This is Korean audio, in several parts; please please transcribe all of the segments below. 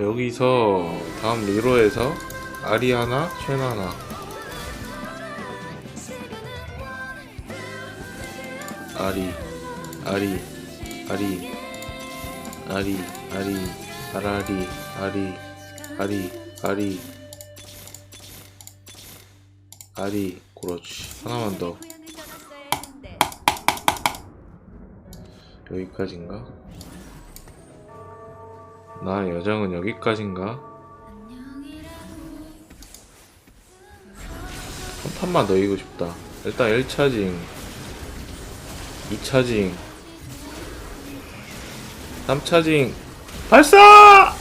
여기서 다음 리로에서 아리아나, 쉐나나 아리, 아리, 아리, 아리, 아리, 아라리, 아리, 아리, 아리, 아리, 그렇지. 하나만 더. 여기까지인가? 나 여정은 여기까지인가? 한 판만 더 이기고 싶다. 일단 1차징, 2차징, 3차징, 발사!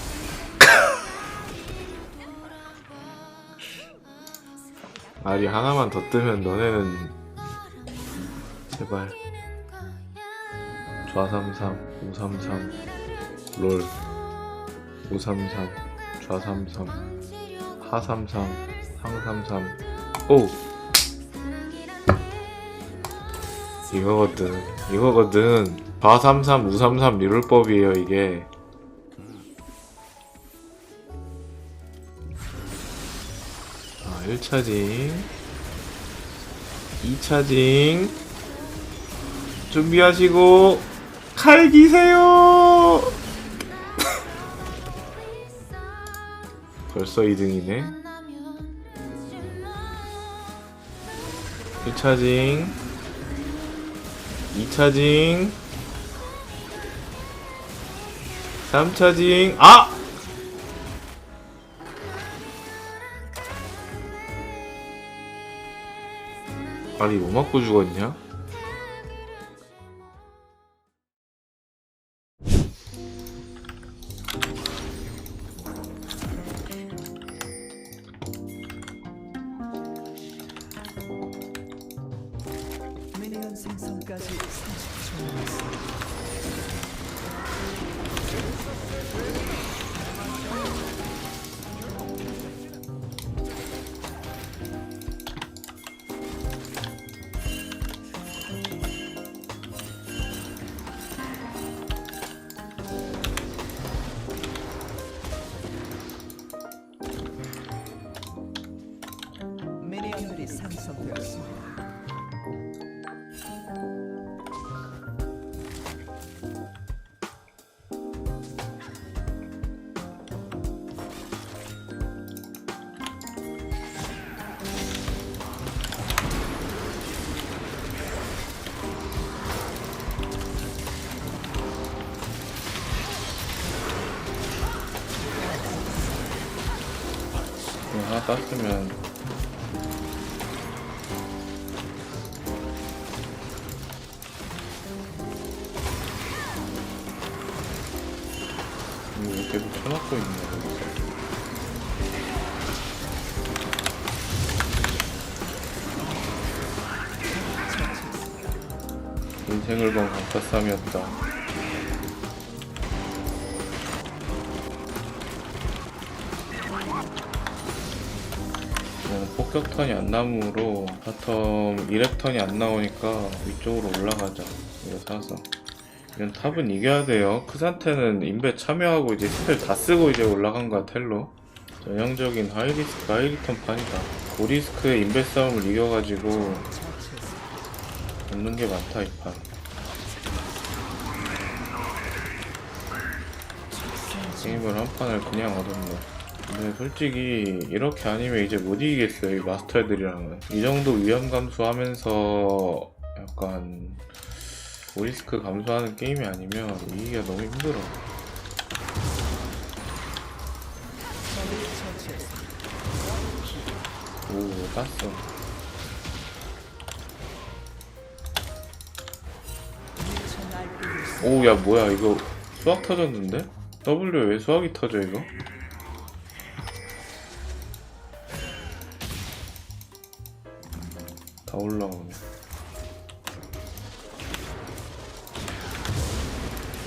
알이 하나만 더 뜨면 너네는 제발 좌삼삼, 우삼삼, 롤, 우삼삼, 좌삼삼, 하삼삼, 상삼삼, 오! 이거거든, 이거거든. 좌삼삼, 우삼삼 리롤법이에요, 이게. 자, 1차징, 2차징, 준비하시고, 칼 기세요! 벌써 2등이네. 1차징, 2차징, 3차징, 아! 아니, 뭐 맞고 죽었냐? 땄으면 이거 왜 계속 있냐 여기서. 인생을 건 강타쌈이었다 저는 폭격턴이 안 나무로 바텀 2렙턴이 안 나오니까 위쪽으로 올라가자. 이거 사서. 이건 탑은 이겨야 돼요. 크산테는 인베 참여하고 이제 스펠 다 쓰고 이제 올라간 거야 텔로. 전형적인 하이리스크 하이리턴 판이다. 고리스크의 인베 싸움을 이겨가지고 얻는 게 많다 이판. 게임을 한 판을 그냥 얻었네 근데 솔직히 이렇게 아니면 이제 못 이기겠어요 이 마스터 애들이랑은 이 정도 위험 감수하면서 약간 오리스크 감수하는 게임이 아니면 이기기가 너무 힘들어 오 땄어 오 야 뭐야 이거 수학 터졌는데? W 왜 수학이 터져 이거? 다 올라오네.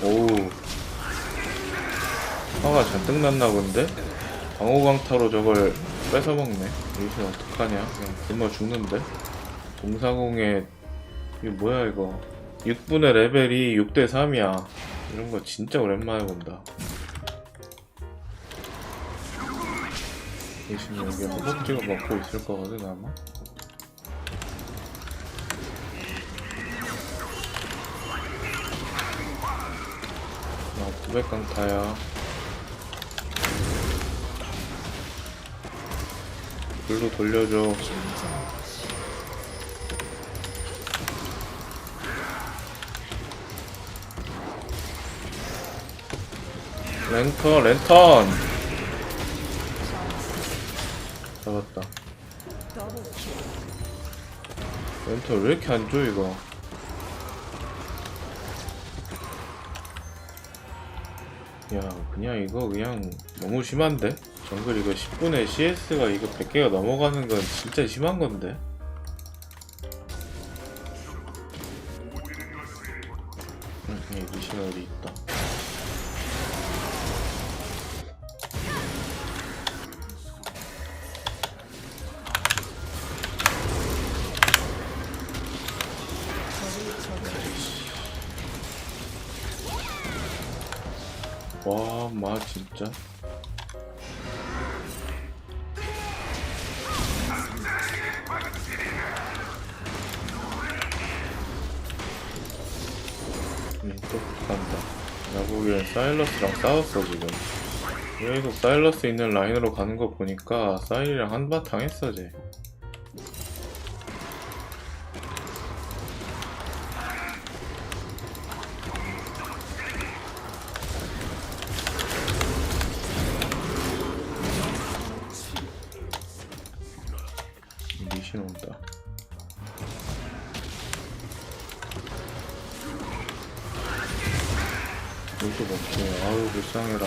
오우. 화가 잔뜩 났나 본데? 방호강타로 저걸 뺏어먹네. 여기서 어떡하냐? 그냥 굶어 죽는데? 동사공에, 이거 뭐야 이거. 6분의 레벨이 6대3이야. 이런 거 진짜 오랜만에 본다. 대신 여기 허벅지가 먹고 있을 거거든 아마 아 900강타야. 글로 돌려줘. 랜턴 랜턴! 잡았다. 랜턴 왜 이렇게 안 줘 이거 야 그냥 이거 그냥 너무 심한데? 정글 이거 10분에 CS가 이거 100개가 넘어가는 건 진짜 심한 건데? 응, 이 미신 어디 있다 마 진짜. 음, 또 간다. 나 보기엔 사일러스랑 싸웠어 지금. 계속 사일러스 있는 라인으로 가는 거 보니까 사일이랑 한바탕 했어 쟤. 온다. 물도 먹게. 아유 불쌍해라.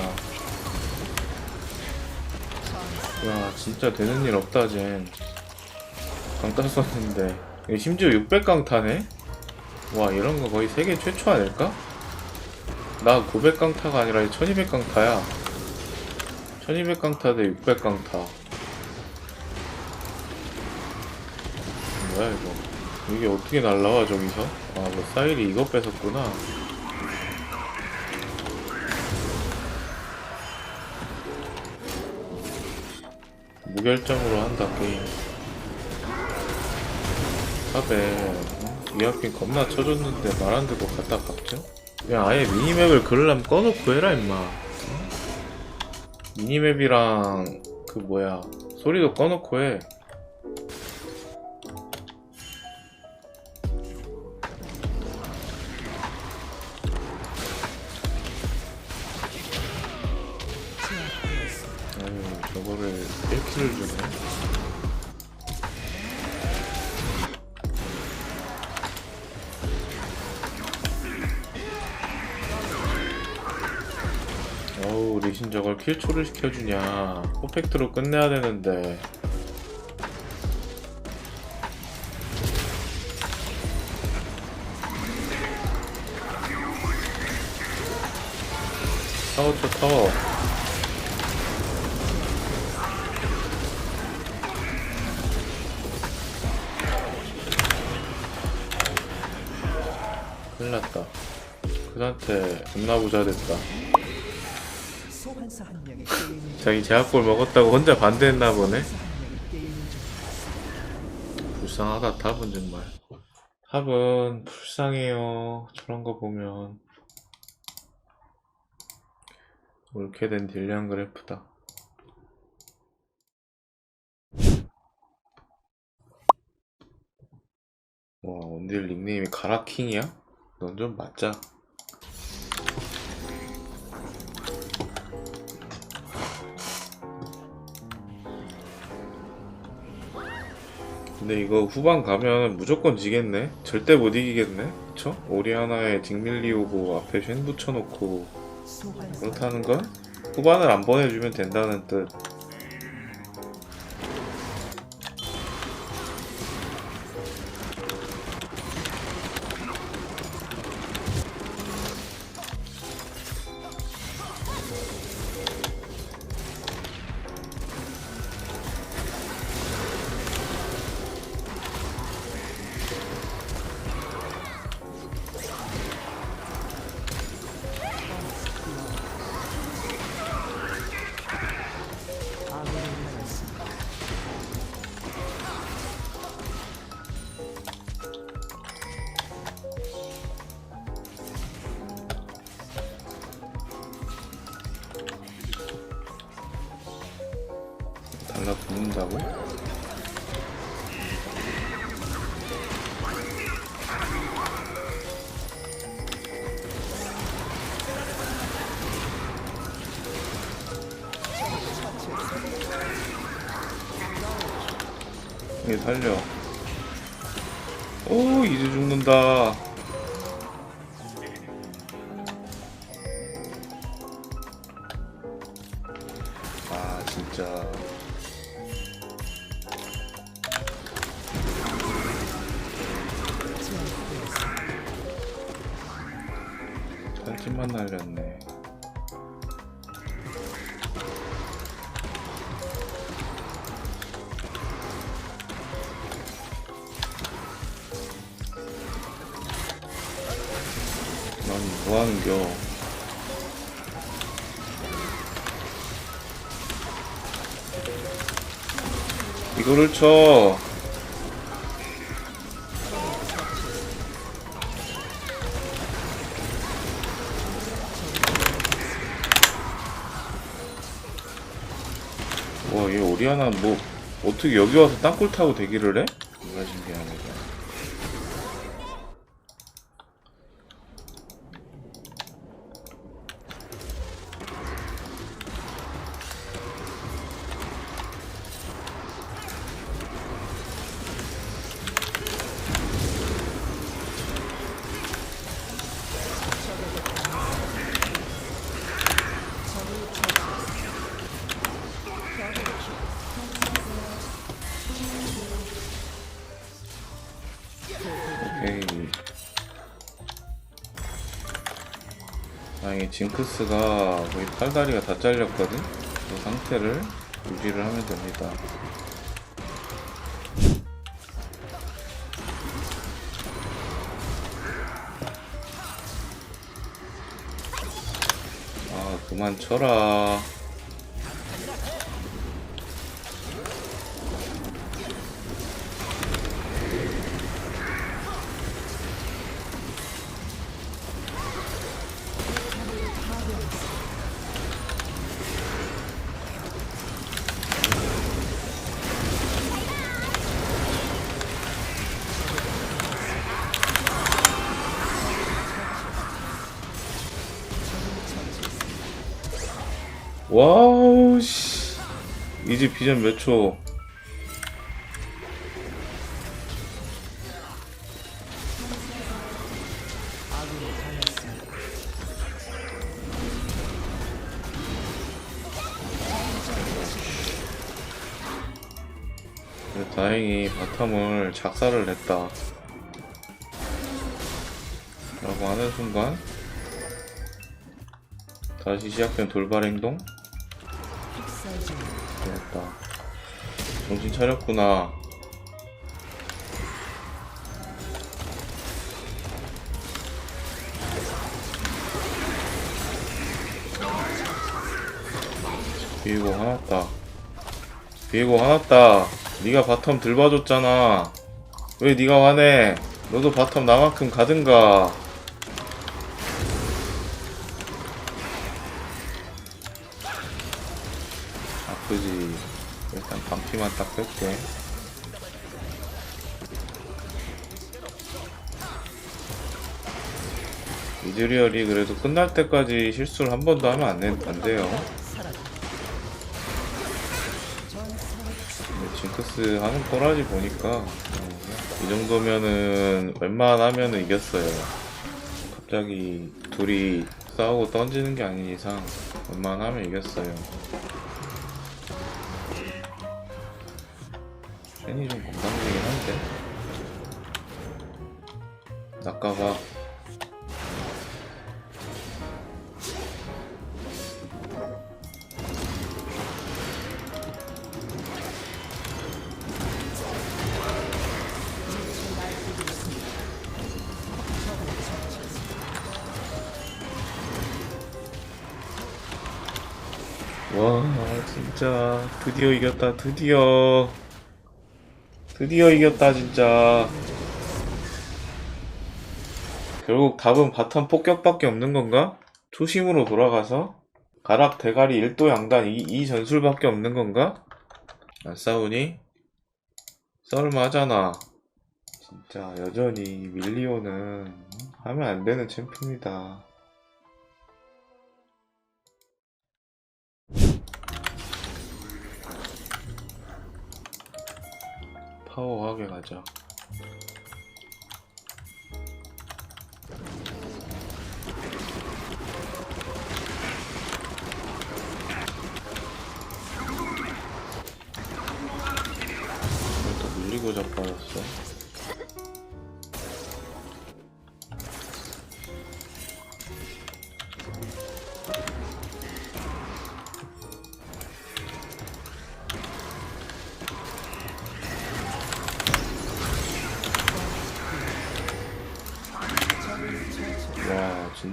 야 진짜 되는 일 없다 쟨. 강타 썼는데 심지어 600강 타네? 와 이런 거 거의 세계 최초 아닐까? 나 900강 타가 아니라 1200강 타야 1200강 타 대 600강 타 뭐야 이거 이게 어떻게 날라와 저기서? 아뭐 사일이 이거 뺏었구나 무결점으로 한다 게임 탑에 어? 이하핀 겁나 쳐줬는데 말 안 듣고 갖다 박죠? 그냥 아예 미니맵을 그럴라면 꺼놓고 해라 임마 어? 미니맵이랑 그 뭐야 소리도 꺼놓고 해 초를 시켜주냐. 퍼펙트로 끝내야 되는데. 타워 쳐 타워. 큰일났다. 그 상태 겁나 부자 됐다 자기 제압골 먹었다고 혼자 반대했나 보네. 불쌍하다 탑은 정말. 탑은 불쌍해요. 저런 거 보면. 옳게 된 딜량 그래프다. 와 원딜 닉네임이 가라킹이야? 넌 좀 맞자 근데 이거 후반 가면 무조건 지겠네? 절대 못 이기겠네? 그쵸? 오리아나에 딩밀리 오고 앞에 쉔 붙여놓고 그렇다는 건 후반을 안 보내주면 된다는 뜻 살려. 오, 이제 죽는다. 아, 진짜. 살찐만 날렸네. 하는겨? 이거를 쳐. 와, 얘 오리아나 뭐 어떻게 여기 와서 땅굴 타고 대기를 해? 징크스가 거의 팔다리가 다 잘렸거든? 그 상태를 유지를 하면 됩니다. 아, 그만 쳐라. 와우, 씨. 이제 비전 몇 초? 그래, 다행히 바텀을 작사를 냈다. 라고 하는 순간 다시 시작된 돌발 행동? 됐다. 정신 차렸구나. 비고 화났다. 비고 화났다. 네가 바텀 들봐줬잖아. 왜 네가 화내? 너도 바텀 나만큼 가든가. 이즈리얼이 그래도 끝날 때까지 실수를 한 번도 하면 안, 돼- 안 돼요. 징크스 하는 꼬라지 보니까 어, 이 정도면은 웬만하면은 이겼어요. 갑자기 둘이 싸우고 던지는 게 아닌 이상 웬만하면 이겼어요. 팬이 좀 건강하긴 한데 낚아봐 드디어 이겼다 드디어 드디어 이겼다 진짜 결국 답은 바텀 폭격밖에 없는 건가? 초심으로 돌아가서 가락 대가리 일도 양단 이, 이 전술밖에 없는 건가? 안 싸우니? 썰마잖아. 진짜 여전히 밀리오는 하면 안 되는 챔프입니다. 파워하게 가자. 또 밀리고 자빠졌어.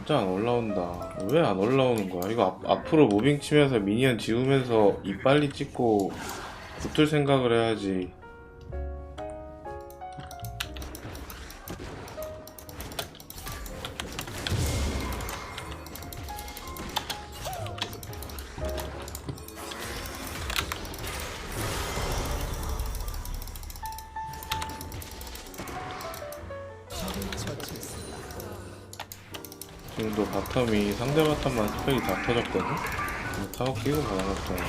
진짜 안 올라온다. 왜 안 올라오는 거야? 이거 앞, 앞으로 무빙 치면서 미니언 지우면서 이 빨리 찍고 붙을 생각을 해야지 스펙이 다 터졌거든 근데 타워 끼고 받아놨던 거야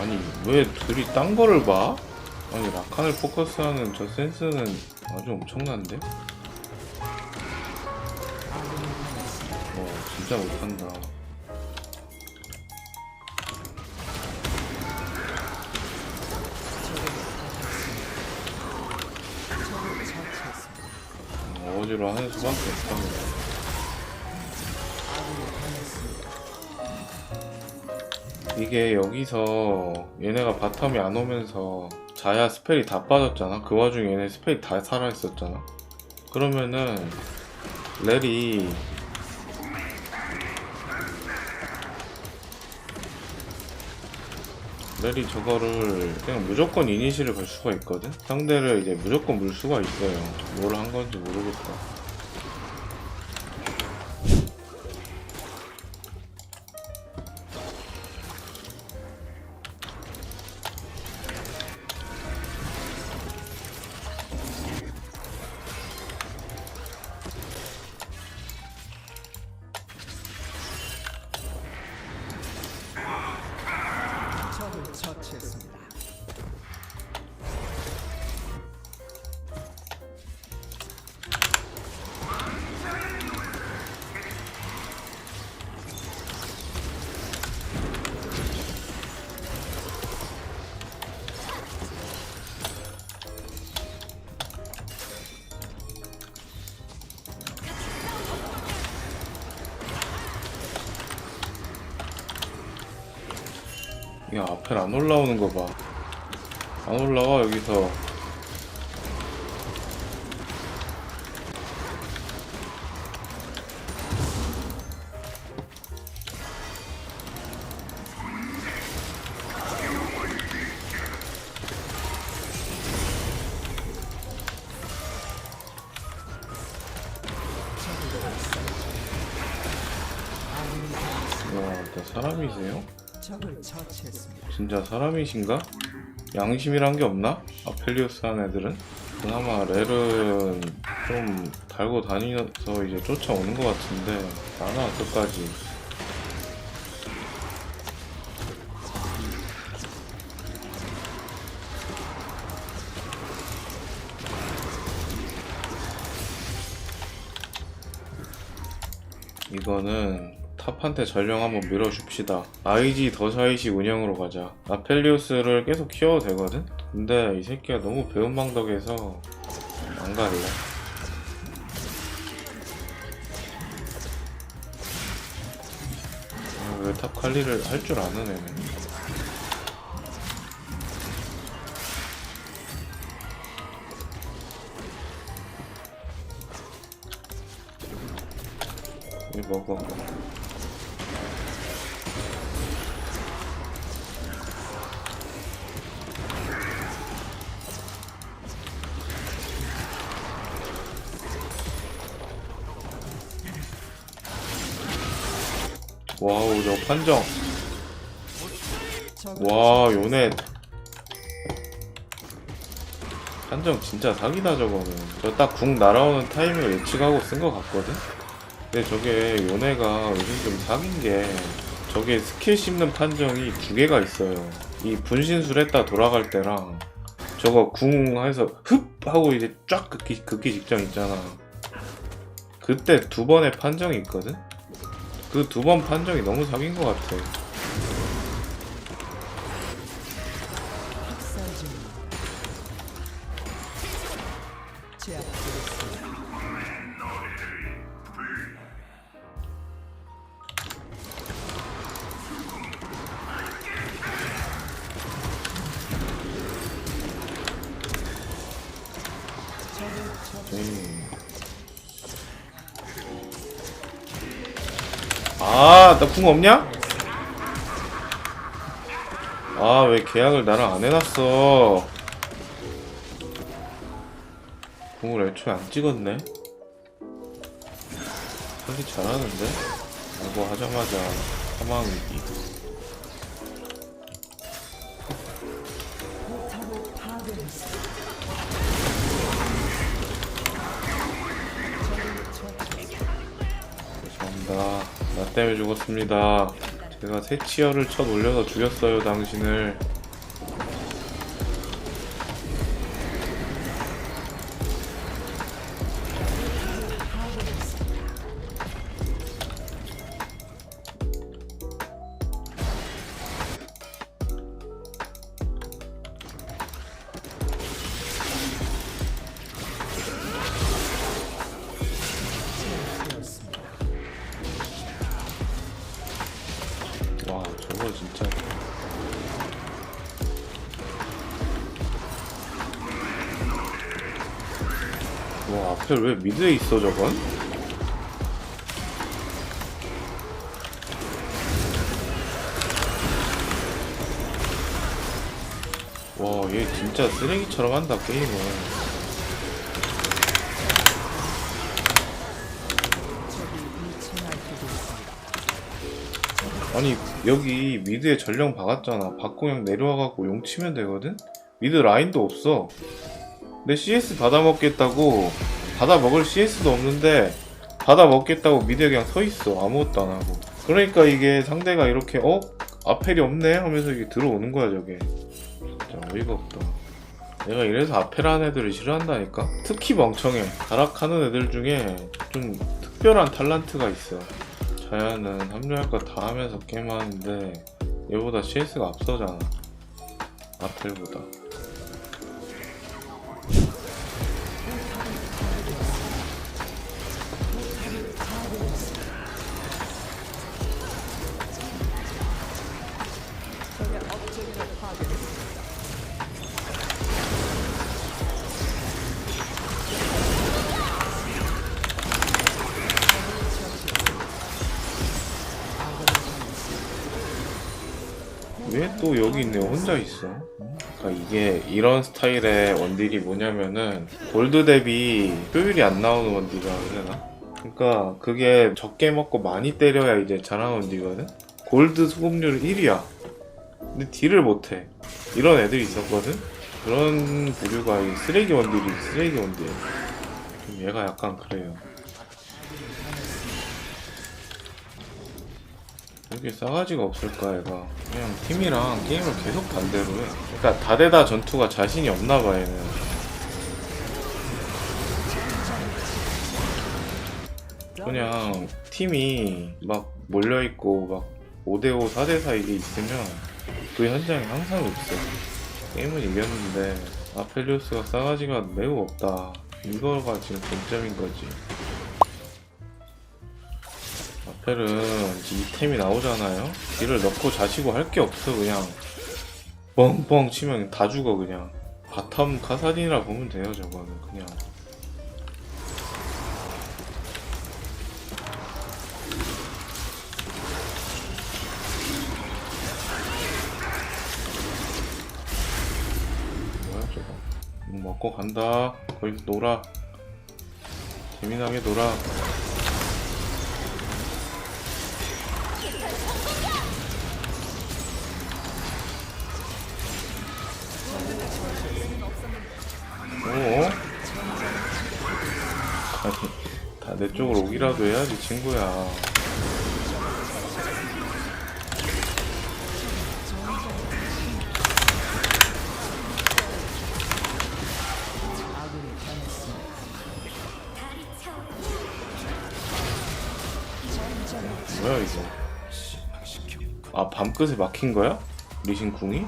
아니 왜 둘이 딴 거를 봐? 아니 라칸을 포커스하는 저 센스는 아주 엄청난데? 당했습니다. 어 진짜 못한다 하는 수밖에 당했습니다. 이게 여기서 얘네가 바텀이 안 오면서 자야 스펠이 다 빠졌잖아 그 와중에 얘네 스펠이 다 살아있었잖아 그러면은 렐이 렐이 저거를 그냥 무조건 이니시를 걸 수가 있거든? 상대를 이제 무조건 물 수가 있어요. 뭘 한 건지 모르겠다 야 앞에 안 올라오는 거 봐 안 올라와 여기서 진짜 사람이신가? 양심이란 게 없나? 아펠리오스 한 애들은? 그나마 렐은 좀 달고 다니면서 이제 쫓아오는 것 같은데 나나 끝까지 이거는 탑한테 전령 한번 밀어줍시다. IG 더샤이시 운영으로 가자. 아펠리우스를 계속 키워도 되거든? 근데 이 새끼가 너무 배은망덕해서 안 갈래. 아, 왜탑 관리를 할 줄 아는. 이 먹어. 판정. 와 요네 판정 진짜 사기다 저거는. 저 딱 궁 날아오는 타이밍을 예측하고 쓴 것 같거든? 근데 저게 요네가 요즘 좀 사귄 게 저게 스킬 씹는 판정이 두 개가 있어요. 이 분신술 했다 돌아갈 때랑 저거 궁 해서 흡 하고 이제 쫙 긋기, 긋기 직전 있잖아. 그때 두 번의 판정이 있거든 그 두 번 판정이 너무 사귄 것 같아 나 궁 없냐? 아, 왜 계약을 나랑 안 해놨어? 궁을 애초에 안 찍었네? 하기 잘하는데? 라고 하자마자 사망이기. 때문에 죽었습니다. 제가 새 치어를 쳐 올려서 죽였어요, 당신을. 미드에 있어, 저건? 와, 얘 진짜 쓰레기처럼 한다, 게임을. 아니 여기 미드에 전령 박았잖아 받고 그냥 내려와갖고 용 치면 되거든? 미드 라인도 없어 내 CS 받아먹겠다고 받아 먹을 CS도 없는데 받아 먹겠다고 미드에 그냥 서 있어. 아무것도 안 하고. 그러니까 이게 상대가 이렇게 어? 아펠이 없네? 하면서 이게 들어오는 거야 저게. 진짜 어이가 없다. 내가 이래서 아펠 하는 애들을 싫어한다니까? 특히 멍청해. 가락하는 애들 중에 좀 특별한 탤런트가 있어. 자야는 합류할 거 다 하면서 게임하는데 얘보다 CS가 앞서잖아. 아펠보다 여기 있네 혼자 있어 그러니까 이게 이런 스타일의 원딜이 뭐냐면은 골드 대비 효율이 안 나오는 원딜이라 되나? 그러니까 그게 적게 먹고 많이 때려야 이제 잘하는 원딜이거든? 골드 수급률 1위야 근데 딜을 못해 이런 애들이 있었거든? 그런 부류가 이 쓰레기 원딜이 쓰레기 원딜 좀 얘가 약간 그래요 이렇게 싸가지가 없을까 얘가. 그냥 팀이랑 게임을 계속 반대로 해. 그러니까 다대다 전투가 자신이 없나봐 얘는. 그냥 팀이 막 몰려있고 막 5대5 4대4 이게 있으면 그 현장에 항상 있어. 게임은 이겼는데 아펠리우스가 싸가지가 매우 없다. 이거가 지금 점점인 거지 아펠은 이템이 나오잖아요. 딜을 넣고 자시고 할 게 없어 그냥. 뻥뻥 치면 다 죽어 그냥. 바텀 카사딘이라 보면 돼요 저거는 그냥. 뭐야 저거? 음, 먹고 간다. 거기서 놀아. 재미나게 놀아 오기라도 해야지 친구야. 뭐야 이거 아 밤끝에 막힌 거야? 리신 궁이?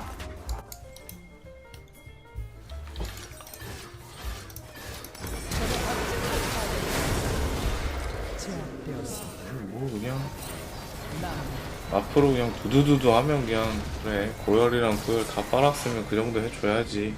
앞으로 그냥 두두두두 하면 그냥 그래 고열이랑 고열 다 빨았으면 그 정도 해줘야지